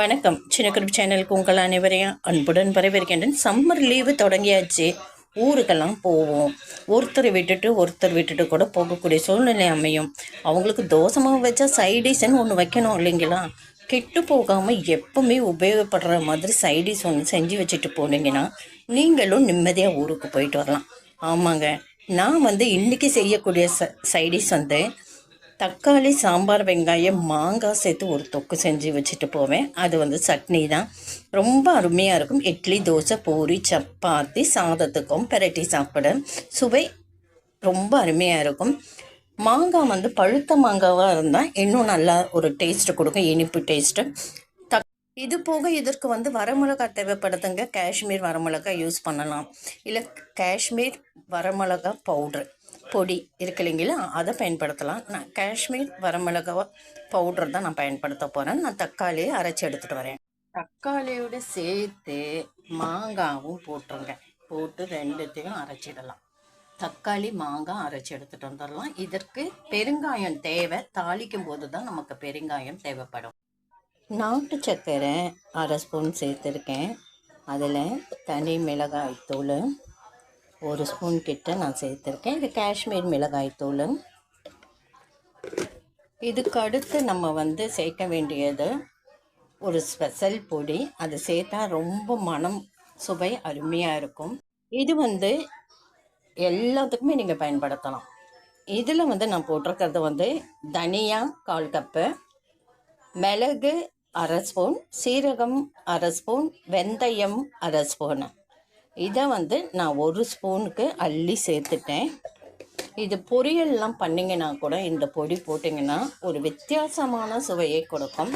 வணக்கம். சின்னக்குருப்பு சேனலுக்கு உங்கள் அனைவரையும் அன்புடன் வரவேற்கின்றேன். சம்மர் லீவு தொடங்கியாச்சு. ஊருக்கெல்லாம் போவோம். ஒருத்தர் விட்டுட்டு ஒருத்தர் விட்டுட்டு கூட போகக்கூடிய சூழ்நிலை அமையும். அவங்களுக்கு தோசமாக வச்சா சைடிஷ்னு ஒன்று வைக்கணும் இல்லைங்களா? கெட்டு போகாமல் எப்பவுமே உபயோகப்படுற மாதிரி சைடிஷ் ஒன்று செஞ்சு வச்சுட்டு போனீங்கன்னா நீங்களும் நிம்மதியாக ஊருக்கு போயிட்டு வரலாம். ஆமாங்க. நான் வந்து இன்றைக்கி செய்யக்கூடிய ச சைடிஷ் வந்து தக்காளி சாம்பார் வெங்காயம் மாங்காய் சேர்த்து ஒரு தொக்கு செஞ்சு வச்சுட்டு போவேன். அது வந்து சட்னி தான். ரொம்ப அருமையாக இருக்கும். இட்லி தோசை பூரி சப்பாத்தி சாதத்துக்கும் பெரட்டி சாப்பிட. சுவை ரொம்ப அருமையாக இருக்கும். மாங்காய் வந்து பழுத்த மாங்காவாக இருந்தால் இன்னும் நல்லா ஒரு டேஸ்ட்டு கொடுக்கும். இனிப்பு டேஸ்ட்டு இது போக இதற்கு வந்து வரமிளகாய் தேவைப்படுதுங்க. காஷ்மீர் வரமிளகாய் யூஸ் பண்ணலாம். இல்லை காஷ்மீர் வரமிளகாய் பவுட்ரு பொடி இருக்கு இல்லைங்களா அதை பயன்படுத்தலாம். நான் காஷ்மீர் வரமிளகா பவுடர் தான் நான் பயன்படுத்த போகிறேன் நான் தக்காளியை அரைச்சி எடுத்துகிட்டு வரேன். தக்காளியோட சேர்த்து மாங்காவும் போட்டுருங்க. போட்டு ரெண்டுத்தையும் அரைச்சிடலாம். தக்காளி மாங்காய் அரைச்சி எடுத்துகிட்டு வந்துடலாம். இதற்கு பெருங்காயம் தேவை. தாளிக்கும் போது தான் நமக்கு பெருங்காயம் தேவைப்படும். நாட்டு சர்க்கரை அரை ஸ்பூன் சேர்த்துருக்கேன். அதில் தனி மிளகாய் தூள் ஒரு ஸ்பூன் கிட்ட நான் சேர்த்துருக்கேன். இது காஷ்மீர் மிளகாய் தூளும் இதுக்கு அடுத்து நம்ம வந்து சேர்க்க வேண்டியது ஒரு ஸ்பெஷல் பொடி. அது சேர்த்தா ரொம்ப மனம் சுவை அருமையாக இருக்கும். இது வந்து எல்லாத்துக்குமே நீங்கள் பயன்படுத்தலாம். இதில் வந்து நான் போட்டிருக்கிறது வந்து தனியா கால் கப்பு மிளகு அரை ஸ்பூன் சீரகம் அரை ஸ்பூன் வெந்தயம் அரை ஸ்பூனு. இதை வந்து நான் ஒரு ஸ்பூனுக்கு அள்ளி சேர்த்துட்டேன். இது பொரியல்லாம் பண்ணிங்கன்னா கூட இந்த பொடி போட்டிங்கன்னா ஒரு வித்தியாசமான சுவையை கொடுக்கும்.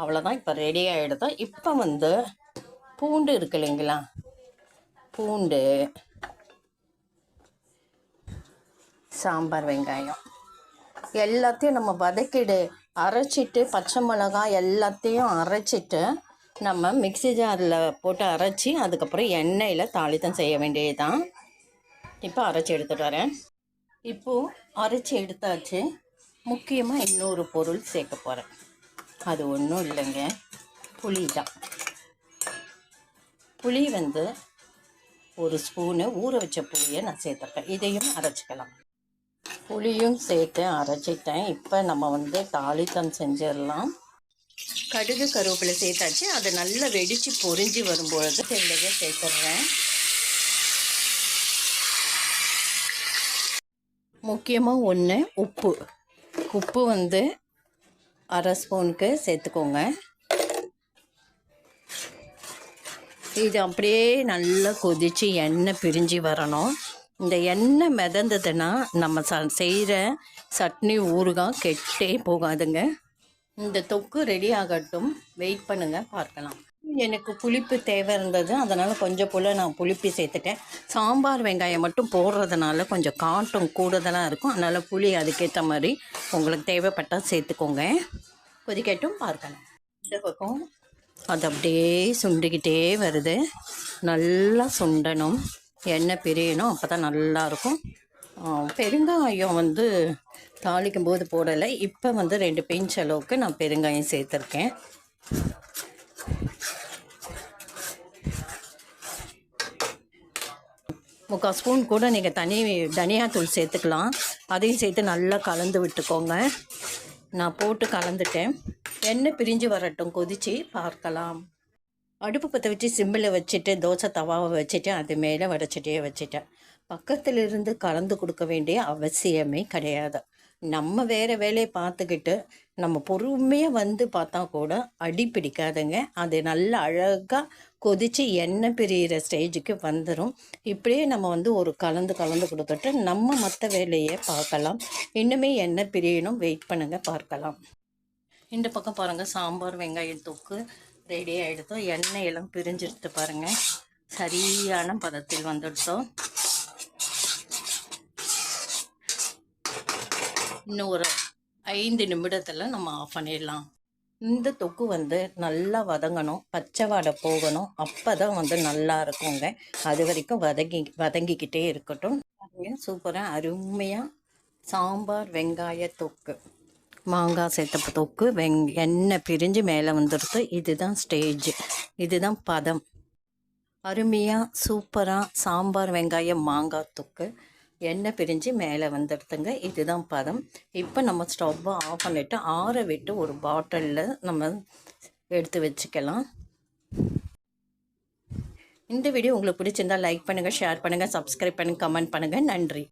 அவ்வளோதான் இப்போ ரெடி ஆகிடுதோ இப்போ வந்து பூண்டு இருக்கு இல்லைங்களா? பூண்டு சாம்பார் வெங்காயம் எல்லாத்தையும் நம்ம வதக்கிடு அரைச்சிட்டு பச்சை மிளகாய் எல்லாத்தையும் அரைச்சிட்டு நம்ம மிக்சி ஜாரில் போட்டு அரைச்சி அதுக்கப்புறம் எண்ணெயில் தாளித்தம் செய்ய வேண்டியது தான் இப்போ அரைச்சி எடுத்துகிட்டு வரேன். இப்போது அரைச்சி எடுத்தாச்சு. முக்கியமாக இன்னொரு பொருள் சேர்க்க போகிறேன் அது ஒன்றும் இல்லைங்க. புளி தான். புளி வந்து ஒரு ஸ்பூனு ஊற வச்ச புளியை நான் சேர்த்துருக்கேன். இதையும் அரைச்சிக்கலாம். புளியும் சேர்த்து அரைச்சிட்டேன். இப்போ நம்ம வந்து தாளித்தம் செஞ்சிடலாம். கடுகு கருவேப்பிலை சேர்த்தாச்சு. அதை நல்லா வெடித்து பொறிஞ்சு வரும்பொழுது தெளிவாக சேர்த்துட்றேன். முக்கியமாக ஒன்று உப்பு. உப்பு வந்து அரை ஸ்பூனுக்கு சேர்த்துக்கோங்க. இது அப்படியே நல்லா கொதித்து எண்ணெய் பிரிஞ்சு வரணும். இந்த எண்ணெய் மிதந்ததுன்னா நம்ம ச செய்கிற சட்னி ஊறுகாய் கெட்டே போகாதுங்க. இந்த தொக்கு ரெடி ஆகட்டும். வெயிட் பண்ணுங்கள் பார்க்கலாம். எனக்கு புளிப்பு தேவை இருந்தது. அதனால் கொஞ்சம் போல் நான் புளிப்பு சேர்த்துட்டேன். சாம்பார் வெங்காயம் மட்டும் போடுறதுனால கொஞ்சம் காட்டும் கூடுதலாக இருக்கும். அதனால் புளி அதுக்கேற்ற மாதிரி உங்களுக்கு தேவைப்பட்டால் சேர்த்துக்கோங்க. கொதிக்கட்டும் பார்க்கலாம். இந்த பக்கம் அது அப்படியே சுண்டிக்கிட்டே வருது. நல்லா சுண்டணும். எண்ணெய் பிரியணும் அப்போ தான் நல்லாயிருக்கும் பெருங்காயம் வந்து தாளிக்கும் போது போடலை. இப்போ வந்து ரெண்டு பிஞ்ச் அளவுக்கு நான் பெருங்காயம் சேர்த்துருக்கேன். முக்கால் ஸ்பூன் கூட நீங்கள் தனி தனியாத்தூள் சேர்த்துக்கலாம். அதையும் சேர்த்து நல்லா கலந்து விட்டுக்கோங்க. நான் போட்டு கலந்துட்டேன். எண்ணெய் பிரிஞ்சு வரட்டும். கொதித்து பார்க்கலாம். அடுப்பு பற்ற வச்சு சிம்பிளை வச்சுட்டு தோசை தவாவை வச்சுட்டு அது மேலே வடைச்சிட்டே வச்சுட்டேன். பக்கத்தில் இருந்து கலந்து கொடுக்க வேண்டிய அவசியமே கிடையாது. நம்ம வேறு வேலையை பார்த்துக்கிட்டு நம்ம பொறுமையாக வந்து பார்த்தா கூட அடி பிடிக்காதுங்க. அது நல்ல அழகாக கொதித்து எண்ணெய் பிரியிற ஸ்டேஜுக்கு வந்துடும் இப்படியே நம்ம வந்து ஒரு கலந்து கலந்து கொடுத்துட்டு நம்ம மற்ற வேலையை பார்க்கலாம். இன்னுமே எண்ணெய் பிரியணும். வெயிட் பண்ணுங்கள் பார்க்கலாம். இந்த பக்கம் பாருங்கள் சாம்பார் வெங்காயம் தொக்கு ரெடி ஆகிடுதோ எண்ணெய் எல்லாம் பிரிஞ்செடுத்து பாருங்கள் சரியான பதத்தில் வந்துடுத்தோம் இன்னும் ஒரு ஐந்து நிமிடத்தில் நம்ம ஆஃப் பண்ணிடலாம். இந்த தொக்கு வந்து நல்லா வதங்கணும். பச்சை வாடை போகணும். அப்போ தான் வந்து நல்லா இருக்குங்க. அது வரைக்கும் வதங்கி வதங்கிக்கிட்டே இருக்கட்டும். சூப்பராக அருமையாக சாம்பார் வெங்காய தொக்கு. மாங்காய் சேர்த்த தொக்கு வெங் எண்ணெய் பிரிஞ்சு மேலே வந்துடுது இதுதான் ஸ்டேஜ் இதுதான் பதம். அருமையாக சூப்பராக சாம்பார் வெங்காயம் மாங்காய் தொக்கு. எண்ணெய் பிரிஞ்சு மேலே வந்துடுதுங்க. இதுதான் பதம். இப்போ நம்ம ஸ்டவ்வை ஆஃப் பண்ணிவிட்டு ஆற விட்டு ஒரு பாட்டிலில் நம்ம எடுத்து வச்சுக்கலாம். இந்த வீடியோ உங்களுக்கு பிடிச்சிருந்தா லைக் பண்ணுங்கள் ஷேர் பண்ணுங்கள் சப்ஸ்கிரைப் பண்ணுங்கள் கமெண்ட் பண்ணுங்கள் நன்றி.